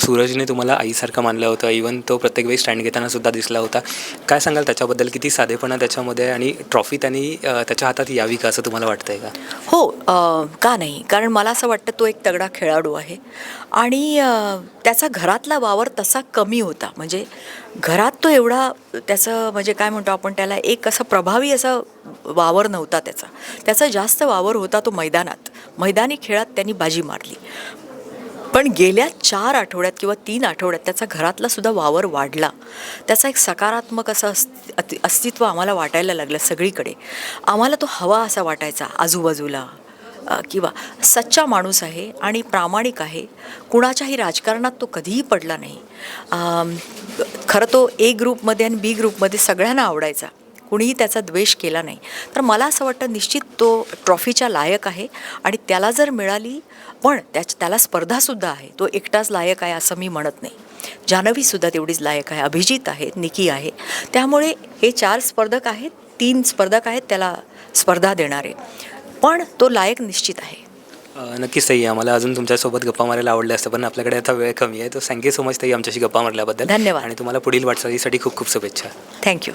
सूरजने तुम्हाला आईसारखं मानलं होतं. इवन तो प्रत्येक वेळी स्टँड घेताना सुद्धा दिसला होता. काय सांगाल त्याच्याबद्दल? किती साधेपणा त्याच्यामध्ये आणि ट्रॉफी त्यांनी त्याच्या हातात यावी का असं तुम्हाला वाटतंय का? हो का नाही? कारण मला असं वाटतं तो एक तगडा खेळाडू आहे. आणि त्याचा घरातला वावर तसा कमी होता. म्हणजे घरात तो एवढा त्याचं म्हणजे काय म्हणतो आपण त्याला एक असं प्रभावी असं वावर नव्हता त्याचा. त्याचा जास्त वावर होता तो मैदानात. मैदानी खेळात त्यांनी बाजी मारली. पण गेल्या चार आठवड्यात किंवा तीन आठवड्यात त्याचा घरातला सुद्धा वावर वाढला. त्याचा एक सकारात्मक असं अस्ति अति- अस्तित्व आम्हाला वाटायला लागलं सगळीकडे. आम्हाला तो हवा असा वाटायचा आजूबाजूला किंवा सच्चा माणूस आहे आणि प्रामाणिक आहे कुणाच्याही राजकारणात तो कधीही पडला नाही. खरं तो ए ग्रुपमध्ये आणि बी ग्रुपमध्ये सगळ्यांना आवडायचा. कुणीही त्याचा द्वेष केला नाही. तर मला असं वाटतं निश्चित तो ट्रॉफीच्या लायक आहे आणि त्याला जर मिळाली पण त्याच त्याला स्पर्धासुद्धा आहे. तो एकटाच लायक आहे असं मी म्हणत नाही. जान्हवीसुद्धा तेवढीच लायक आहे. अभिजित आहे निकी आहे. त्यामुळे हे चार स्पर्धक आहेत तीन स्पर्धक आहेत त्याला स्पर्धा देणारे. पण तो लायक निश्चित आहे. नक्कीच ताई आम्हाला अजून तुमच्यासोबत गप्पा मारायला आवडले असतं पण आपल्याकडे आता वेळ कमी आहे. तर थँक्यू सो मच ताई आमच्याशी गप्पा मारल्याबद्दल. धन्यवाद. आणि तुम्हाला पुढील वाटचालीसाठी खूप खूप शुभेच्छा. थँक्यू.